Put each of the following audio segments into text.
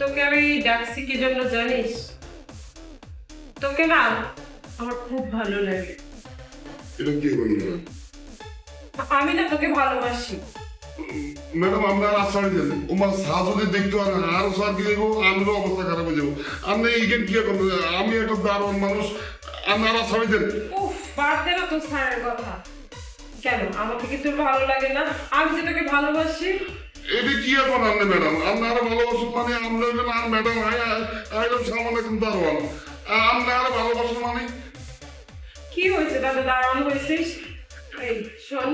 তোকে আমি ডাকছি কি জন্য জানিস? তোকে না আমার খুব ভালো লাগে। এটা কি আমি না তোকে ভালোবাসি। ম্যাডাম আমরা সা যদি দেখতো আর আরও সার কি দেখব? আমারও অবস্থা খারাপ হয়ে যাব। আপনি এইখান কি করবেন আমি একটা দারোয়ান মানুষ। দেন বাদ দে না তোর স্যারের কথা। কেন? আমাকে কি তোর ভালো লাগে না? আমি যে তোকে ভালোবাসি এটা কি এখন আপনি ম্যাডাম? আপনি আরও ভালোবাসুন মানে আমরা হইলেন আর ম্যাডাম আই আইলাম সামান্য কিন্তু দারোয়ান আপনি আরও ভালোবাসুন মানে? কি হয়েছে দাদা? দাঁড়ানো হয়েছিস এই শোন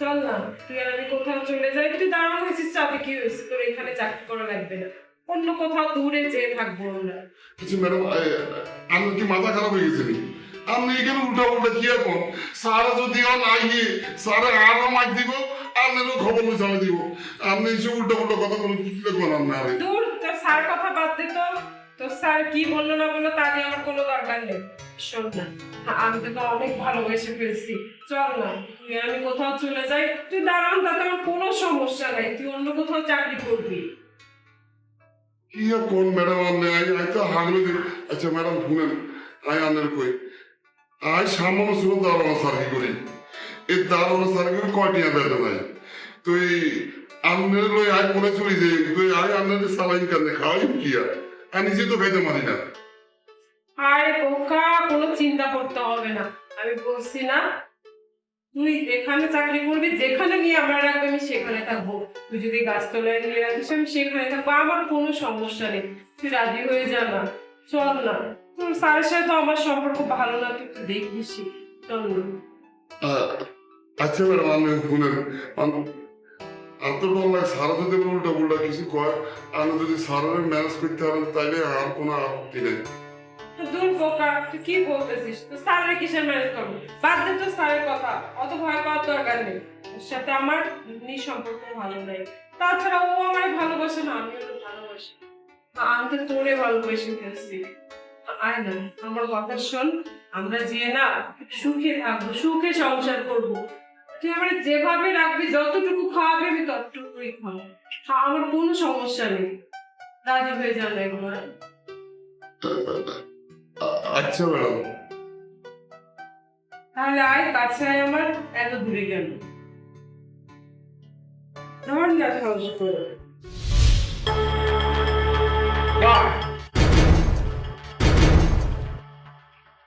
চল না তুই আর আমি কোথাও চলে যাই। তুই দাঁড়ানো হয়েছিস চাপে কি হয়েছে? তোর এখানে চাকরি করা লাগবে না। অন্য কোথাও দূরে যেয়ে থাকব আমরা। কিছু ম্যাডাম আমি কি মাথা খারাপ হয়ে গেছে নি? আপনি এখানে উল্টা উল্টা কি এখন সারা যদি অন আইয়ে সারা আরও মাইক দিব আপনারও খবর মিশাই দিব। আপনি উল্টা উল্টা কথা কি আপনি আরে? দূর স্যার কথা বাদ দে তো। স্যার কি বলল না বলল তা নিয়ে আমার কোনো দরকার নেই। শোন না আমি তোকে অনেক ভালোবেসে ফেলছি। চল না তুই আমি কোথাও চলে যাই। তুই দাঁড়ান তাতে আমার কোনো সমস্যা নাই। তুই অন্য কোথাও চাকরি করবি। কি কোন ম্যাডাম আপনি? আই আই তো হাগলে আচ্ছা ম্যাডাম শুনেন আই আনের কই। আই সামান্য ছিল দারোয়ান সার্কি করি। এই দারোয়ান সার্কি করে কয়টি বেতন নাই? তুই আমনের লই আই মনে চলি যে তুই আই আমনের সালাইন কানে খাওয়াই কি আর? আর নিজে তো খাইতে পারি না। আরে বোকা কোনো চিন্তা করতে হবে না। আমি বলছি না তুই এখানে চাকরি করবি যেখানে নিয়ে আমরা রাখব আমি সেখানে থাকব। তুই যদি গাছতলায় নিয়ে রাখিস আমি সেখানে থাকব। আমার কোনো সমস্যা নেই। তুই রাজি হয়ে যা না। চল না। তোর স্যারের সাথে তো আমার সম্পর্ক ভালো না তুই তো দেখিস চল না। আচ্ছা ম্যাডাম আপনি শুনেন। আন্তর্জাল লাগে সারা যদি উল্টা উল্টা কিছু কয়, আমি যদি সারারে ম্যানেজ করতে পারেন, তাইলে আর কোনো আপত্তি নেই। ভালোবাসে আমি আমি আমার কথা শোন, আমরা যে না সুখে থাকব, সুখে সংসার করব। তুই আমার যেভাবে রাখবি যতটুকু খাওয়াবি আমি ততটুকুই খাব। আমার কোনো সমস্যা নেই। রাজি হয়ে একবার আচ্ছা ম্যাডাম। তাহলে আয় কাছে আয় আমার এত দূরে গেল ধর না সহজ করে।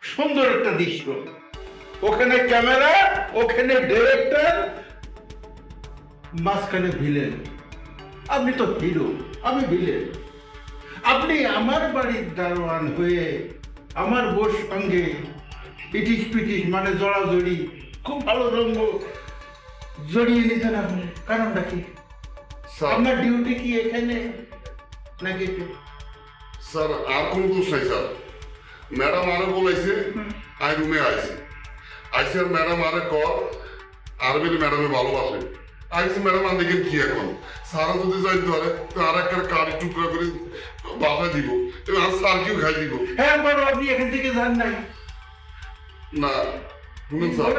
সুন্দর একটা দৃশ্য। ওখানে ক্যামেরা ওখানে ডিরেক্টর মাঝখানে ভিলেন আপনি তো হিরো আমি ভিলেন আপনি আমার বাড়ির দারোয়ান হয়ে আমার বোর সঙ্গে পিটিস পিটিস মানে জড়াজড়ি খুব ভালো রঙ্গ জড়িয়ে নিতে না পারে কারণটা কি? আপনার ডিউটি কি এখানে নাকি স্যার আর কোনো দোষ নাই স্যার। ম্যাডাম আরও বলেছে আই রুমে আইছে। আইসে আর ম্যাডাম আরে কর আর বলে ম্যাডামে ভালোবাসে। আইসে ম্যাডাম আর দেখেন কি এখন। সারা যদি যাই ধরে তো আর একটা কারি টুকরা করে বাবা দিব। এবং আর স্যার কেউ খাই দিব। হ্যাঁ বলো আপনি এখান থেকে যান নাই। না শুনুন স্যার।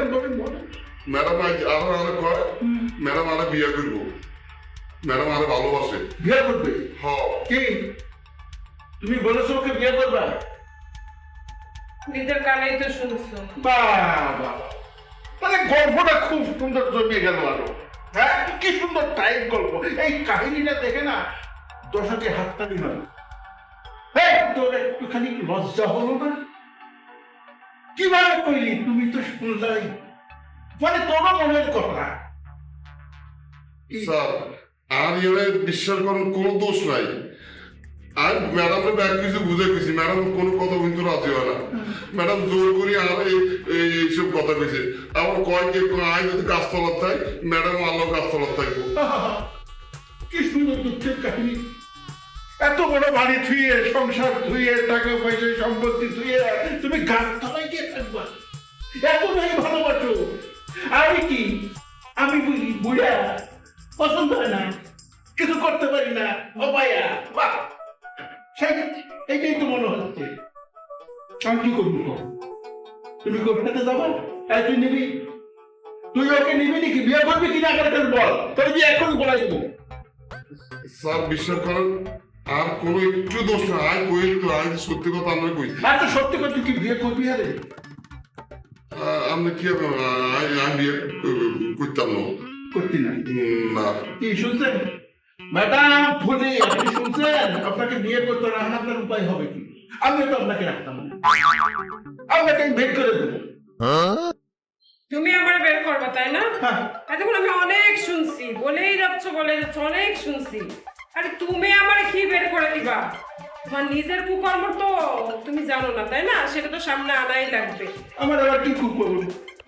ম্যাডাম আজ আর আরে কয় ম্যাডাম আরে বিয়ে করব। ম্যাডাম আরে ভালোবাসে। বিয়ে করবে? হ কি? তুমি বলেছ ওকে বিয়ে করবা? নিজের কানেই তো শুনছো। বাবা মানে গল্পটা খুব সুন্দর জমে গেল আরও। হ্যাঁ কি সুন্দর টাইপ গল্প। এই কাহিনীটা দেখে না দশকে হাততালি হয়। এই তোর একটুখানি লজ্জা হলো না? কীভাবে কইলি? তুমি তো শুনলাই। মানে তোমার মনের কথা। স্যার আর এবারে বিশ্বাস করেন কোনো দোষ নাই। আর ম্যাডামের ব্যাগ কিছু বুঝে গেছি ম্যাডাম কোনো কথা কিন্তু রাজি হয় না। ম্যাডাম জোর করি আর এই, এই- এইসব কথা কইছে। আমার কয় কে আয় যদি গাছতলার থাই ম্যাডাম আল্লাহ গাছতলার থাকব। কি সুন্দর দুঃখের কাহিনী। এত বড় বাড়ি থুয়ে সংসার ধুয়ে, টাকা পয়সা, সম্পত্তি ধুয়ে, তুমি গাছ তলায় গিয়ে থাকবা। এতটাই ভালোবাসো। আমি কি? আমি বুঝি বুড়া, পছন্দ হয় না। কিছু করতে পারি না। অপায়া, বাহ! এইটাই তো মনে হচ্ছে। আমি কি করব? তুমি কোথাতে যাবা? এই তুই নিবি? তুই ওকে নিবি নাকি? বিয়ে করবি কিনা করে বল। তোর বিয়ে এখন বলাই দেবো। স্যার বিশ্বাস করেন আর কোনো একটু দোষ না। আয় কই তো আয় সত্যি কথা আমরা কই আচ্ছা সত্যি কথা তুই কি বিয়ে করবি আরে? আমরা কি আয় বিয়ে করতাম না। করতি না? না। কি শুনছেন? ম্যাডাম ফুলি আপনি শুনছেন? আপনাকে বিয়ে করতে না আপনার উপায় হবে কি? আমি তো আপনাকে রাখতাম না। আপনাকে আমি ভেট করে দেবো। তুমি আমার বের করবে তাই না? হ্যাঁ। এতক্ষণ আমি অনেক শুনছি। বলেই যাচ্ছ বলে যাচ্ছ অনেক শুনছি। আরে তুমি আমার কি বের করে দিবা? তোমার নিজের কুকর্ম তো তুমি জানো না তাই না? সেটা তো সামনে আনাই লাগবে। আমার আবার কি করব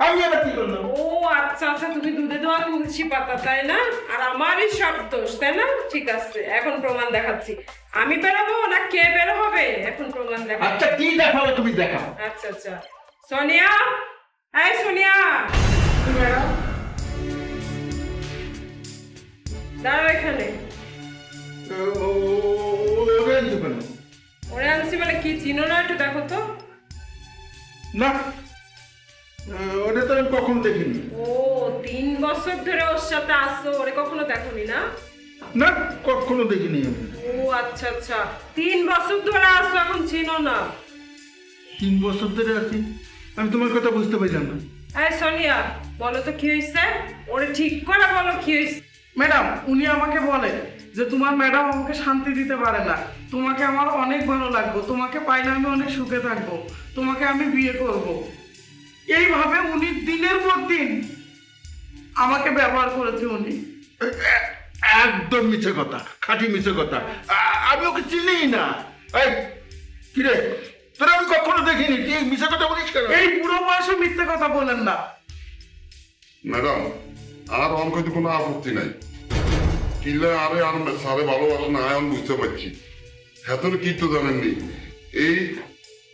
আমি আবার কি করলাম? ও আচ্ছা আচ্ছা তুমি দুধে দেওয়া তুলসী পাতা তাই না? আর আমারই সব দোষ তাই না? ঠিক আছে এখন প্রমাণ দেখাচ্ছি। আমি বেরোবো না কে বের হবে? এখন প্রমাণ দেখাচ্ছি। আচ্ছা কি দেখাবে তুমি দেখাও। আচ্ছা আচ্ছা। সোনিয়া? এই সোনিয়া! দাঁড়াও এখানে। ওরে ওরে আনছি মানে কি? চিনো না একটু দেখো তো। না। ওটা তো আমি কখন দেখিনি। ও তিন বছর ধরে ওর সাথে আসছো ওরে কখনো দেখোনি না? না কখনো দেখিনি আমি। ও আচ্ছা আচ্ছা। তিন বছর ধরে আসছো এখন চিনো না? তিন বছর ধরে আছি। আমি তোমার কথা বুঝতে পারলাম না। এই সোনিয়া বলো তো কি হয়েছে ওরে ঠিক করে বলো কি হয়েছে ম্যাডাম উনি আমাকে বলে যে তোমার ম্যাডাম আমাকে শান্তি দিতে পারে না। তোমাকে আমার অনেক ভালো লাগবে। তোমাকে পাইলে আমি অনেক সুখে থাকব। তোমাকে আমি বিয়ে করব। এইভাবে উনি দিনের পর দিন আমাকে ব্যবহার করেছে উনি। একদম মিছে কথা খাঁটি মিছে কথা। আমি ওকে চিনি না। এই কিরে তোরা আমি কখনো দেখিনি এই মিছে কথা বলিস কেন? এই বুড়ো বয়সে মিথ্যে কথা বলেন না। ম্যাডাম আর অঙ্ক তো কোনো আপত্তি নাই। কিনলে আরে আর সারে ভালোবাসে না আমি বুঝতে পারছি। হেতন কি তো জানেননি? এই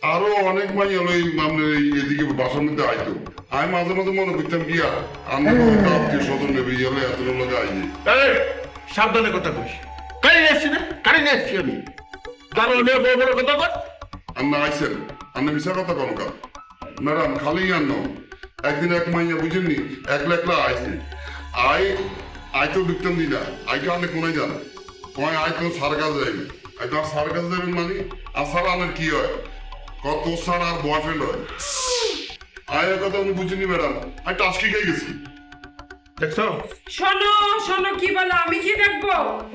আরও অনেক মাই হলো এই আপনার এদিকে বাসার মধ্যে আইতো। আমি মাঝে মাঝে মনে করতাম কি আর আত্মীয় স্বজন নেবে ইয়ে এত লোক আইনি সাবধানে কথা কইস। কারি এসছি না কারি আমি। দাঁড়াও বড় বড় কথা কর। আন্না আইসেন আন্না মিশা কথা ম্যাডাম খালি আন্ন একদিন এক মাইয়া বুঝেননি একলা একলা আইসে আই আই তো দি না আই কে অনেক কোনায় যান কয় আই তো সার কাজ যাইবে। আই তো আর সার কাজ যাবেন মানে? আর সার আনের কি হয়? কত সার আর বয়ফ্রেন্ড হয়? এর কথা উনি বুঝিনি ম্যাডাম আই টাস্কি খেয়ে গেছি। দেখছ? শোনো শোনো কি বলো? আমি কি দেখব?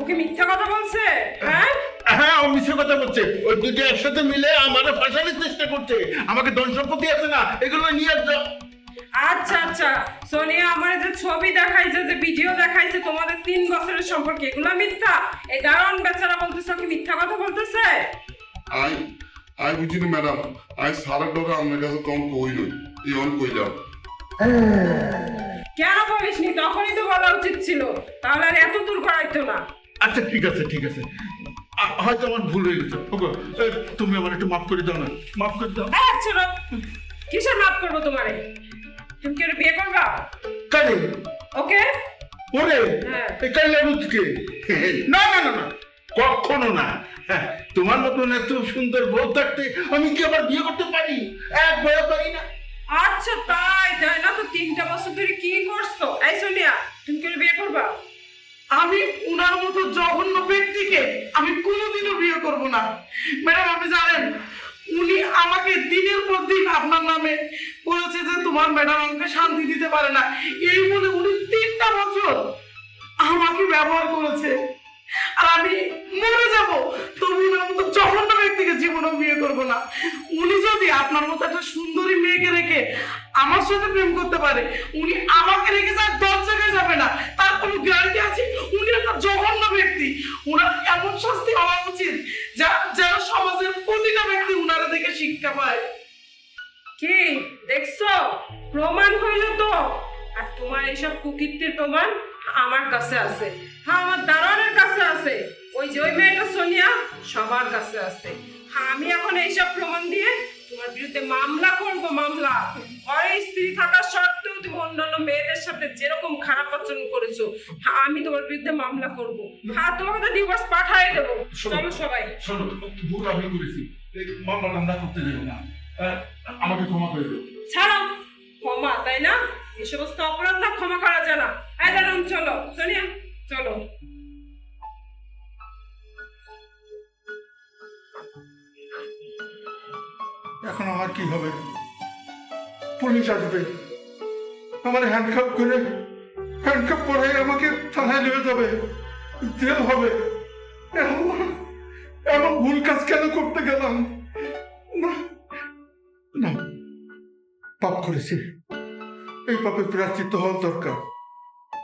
ওকে মিথ্যা কথা বলছে? হ্যাঁ? হ্যাঁ ও মিছে কথা বলছে। ওই দুটো একসাথে মিলে আমারে ফাঁসানোর চেষ্টা করছে। আমাকে ধন সম্পত্তি আছে না এগুলো নিয়ে যাও আচ্ছা আচ্ছা। সোনিয়া আমার যে ছবি দেখাইছে যে ভিডিও দেখাইছে তোমাদের তিন বছরের সম্পর্কে এগুলো মিথ্যা? এই আই বুঝিনি ম্যাডাম আই সারের ডরে আপনার কাছে কম কই নই এই অন কইলাম। কেন বলিসনি? তখনই তো বলা উচিত ছিল। তাহলে আর এত দূর করাইতো না। আচ্ছা ঠিক আছে ঠিক আছে। হয়তো আমার ভুল হয়ে গেছে। ওগো, তুমি আমার একটু মাফ করে দাও না। মাফ করে দাও। ছোট কিসের মাফ করব তোমারে? তুমি কি বিয়ে করবা? কালে ওকে? ওরে? হ্যাঁ। এই কালে না না না না। কখনো না। হ্যাঁ, তোমার মতন এত সুন্দর বউ থাকতে আমি কি আবার বিয়ে করতে পারি? এক একবারও পারি না। আচ্ছা তাই তাই না তো? তিনটা বছর ধরে কি করছ? এই সোনিয়া তুমি কি ওরে বিয়ে করবা? আমি উনার মতো জঘন্য ব্যক্তিকে আমি কোনোদিনও বিয়ে করব না। ম্যাডাম আপনি জানেন উনি আমাকে দিনের পর দিন আপনার নামে বলেছে যে তোমার ম্যাডাম আমাকে শান্তি দিতে পারে না। এই বলে উনি তিনটা বছর আমাকে ব্যবহার করেছে। আর আমি যাব তবু উনার মতো জঘন্য ব্যক্তিকে জীবনেও বিয়ে করব না। উনি যদি আপনার মতো একটা সুন্দরী মেয়েকে রেখে আমার সাথে প্রেম করতে পারে, উনি আমাকে রেখে যার দশ জায়গায় যাবে না। তার কোনো গ্যারান্টি আছে? উনি একটা জঘন্য ব্যক্তি। উনার এমন শাস্তি হওয়া উচিত যা যেন সমাজের প্রতিটা ব্যক্তি উনারা দেখে শিক্ষা পায়। কি? দেখছ? প্রমাণ হইল তো। আর তোমার এইসব কুকীর্তির প্রমাণ আমার কাছে আছে। হ্যাঁ আমার দারোয়ানের কাছে আছে। ওই যে ওই মেয়েটা সোনিয়া সবার কাছে আছে। হ্যাঁ আমি এখন এইসব প্রমাণ দিয়ে তোমার বিরুদ্ধে মামলা করব মামলা। ঘরে স্ত্রী থাকা সত্ত্বেও তুমি অন্যান্য মেয়েদের সাথে যেরকম খারাপ আচরণ করেছ হ্যাঁ আমি তোমার বিরুদ্ধে মামলা করব। হ্যাঁ তোমাকে তো ডিভোর্স পাঠাই দেবো। চলো সবাই। শোনো ভুল আমি করেছি। মামলা আমরা করতে দেবো না। আমাকে ক্ষমা করে দেবো ছাড়ো। ক্ষমা তাই না? এই সমস্ত অপরাধ না ক্ষমা করা যায় না। চলো। সোনিয়া চলো। এখন আমার কি হবে? পুলিশ আসবে। আমার হ্যান্ডকাপ করে হ্যান্ডকাপ পরে আমাকে থানায় নিয়ে যাবে। জেল হবে। এমন ভুল কাজ কেন করতে গেলাম? না না, পাপ করেছি। এই পাপে প্রাশ্চিত্য হওয়া দরকার।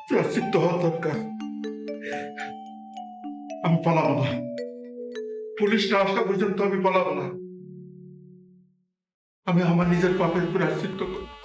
প্রাশ্চিত্য হওয়া দরকার। আমি পালাবো না। পুলিশ না আসা পর্যন্ত আমি পালাবো না। আমি আমার নিজের পাপের প্রাশ্চিত্য করব